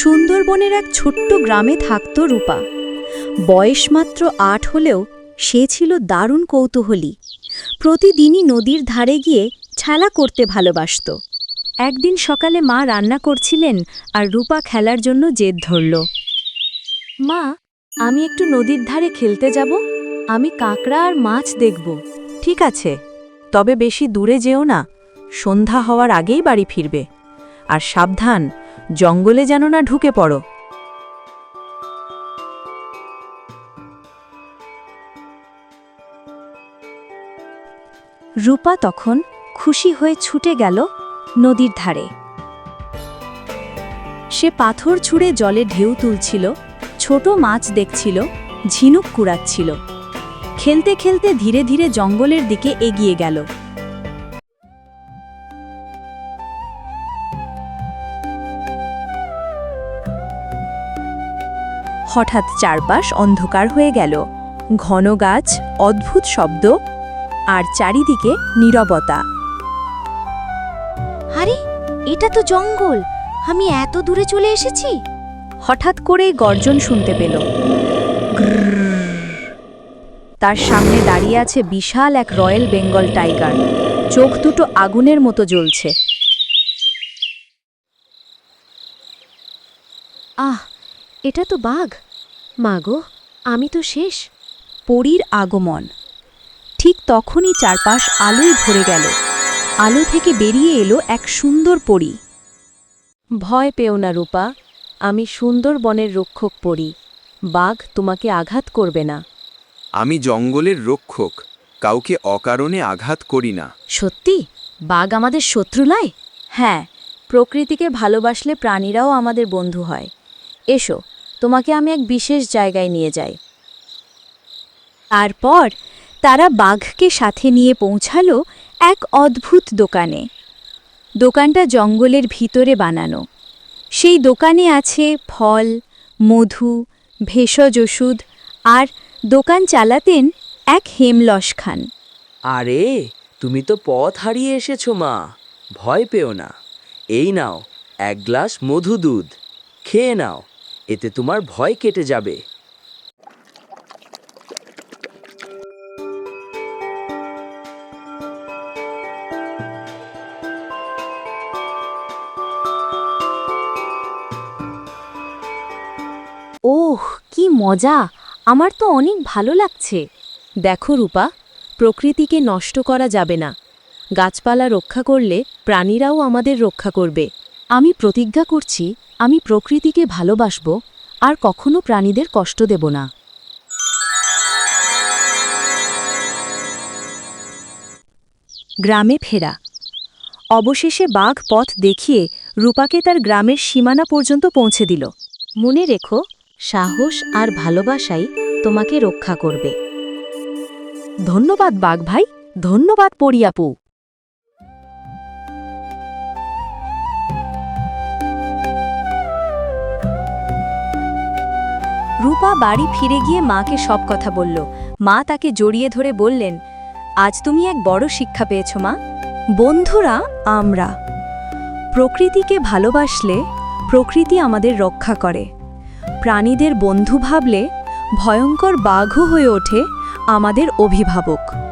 সুন্দরবনের এক ছোট্ট গ্রামে থাকত রূপা। বয়স মাত্র আট হলেও সে ছিল দারুণ কৌতূহলী। প্রতিদিনই নদীর ধারে গিয়ে খেলা করতে ভালোবাসত। একদিন সকালে মা রান্না করছিলেন আর রূপা খেলার জন্য জেদ ধরল। মা, আমি একটু নদীর ধারে খেলতে যাব। আমি কাঁকড়া আর মাছ দেখব। ঠিক আছে, তবে বেশি দূরে যেও না। সন্ধ্যা হওয়ার আগেই বাড়ি ফিরবে। আর সাবধান জঙ্গলে যেন না ঢুকে পড়ো। রূপা তখন খুশি হয়ে ছুটে গেল নদীর ধারে। সে পাথর ছুঁড়ে জলে ঢেউ তুলছিল, ছোট মাছ দেখছিল, ঝিনুক কুড়াচ্ছিল। খেলতে খেলতে ধীরে ধীরে জঙ্গলের দিকে এগিয়ে গেল। হঠাৎ চারপাশ অন্ধকার হয়ে গেল। ঘন গাছ অদ্ভুত শব্দ আর চারিদিকে নীরবতা। আরে এটা তো জঙ্গল। আমি এত দূরে চলে এসেছি। হঠাৎ করেই গর্জন শুনতে পেল। তার সামনে দাঁড়িয়ে আছে বিশাল এক রয়্যাল বেঙ্গল টাইগার। চোখ দুটো আগুনের মতো জ্বলছে। আহ এটা তো বাঘ। মাগো আমি তো শেষ। পরীর আগমন। ঠিক তখনই চারপাশ আলোয় ভরে গেল। আলো থেকে বেরিয়ে এলো এক সুন্দর পরী। ভয় পেও না রূপা আমি সুন্দর বনের রক্ষক পড়ি বাঘ তোমাকে আঘাত করবে না। আমি জঙ্গলের রক্ষক কাউকে অকারণে আঘাত করি না। সত্যি? বাঘ আমাদের শত্রু নয়? হ্যাঁ প্রকৃতিকে ভালোবাসলে প্রাণীরাও আমাদের বন্ধু হয়। এসো তোমাকে আমি এক বিশেষ জায়গায় নিয়ে যাই। তারপর তারা বাঘকে সাথে নিয়ে পৌঁছালো এক অদ্ভুত দোকানে। দোকানটা জঙ্গলের ভিতরে বানানো। সেই দোকানে আছে ফল, মধু, ভেষজ ওষুধ আর দোকান চালাতেন এক হেমলস খান আরে, তুমি তো পথ হারিয়ে এসেছ মা। ভয় পেও না। এই নাও, এক গ্লাস মধু দুধ। খেয়ে নাও। এতে তোমার ভয় কেটে যাবে। ওহ, কি মজা! আমার তো অনেক ভালো লাগছে। দেখো রূপা, প্রকৃতিকে নষ্ট করা যাবে না। গাছপালা রক্ষা করলে প্রাণীরাও আমাদের রক্ষা করবে। আমি প্রতিজ্ঞা করছি আমি প্রকৃতিকে ভালোবাসব, আর কখনো প্রাণীদের কষ্ট দেব না। গ্রামে ফেরা। অবশেষে বাঘ পথ দেখিয়ে রূপাকে তার গ্রামের সীমানা পর্যন্ত পৌঁছে দিল। মনে রেখো, সাহস আর ভালোবাসাই তোমাকে রক্ষা করবে। ধন্যবাদ বাঘ ভাই, ধন্যবাদ পরিয়াপু রূপা বাড়ি ফিরে গিয়ে মাকে সব কথা বলল। মা তাকে জড়িয়ে ধরে বললেন, আজ তুমি এক বড় শিক্ষা পেয়েছ মা। বন্ধুরা, আমরা। প্রকৃতিকে ভালোবাসলে প্রকৃতি আমাদের রক্ষা করে। প্রাণীদের বন্ধু ভাবলে ভয়ঙ্কর বাঘও হয়ে ওঠে আমাদের অভিভাবক।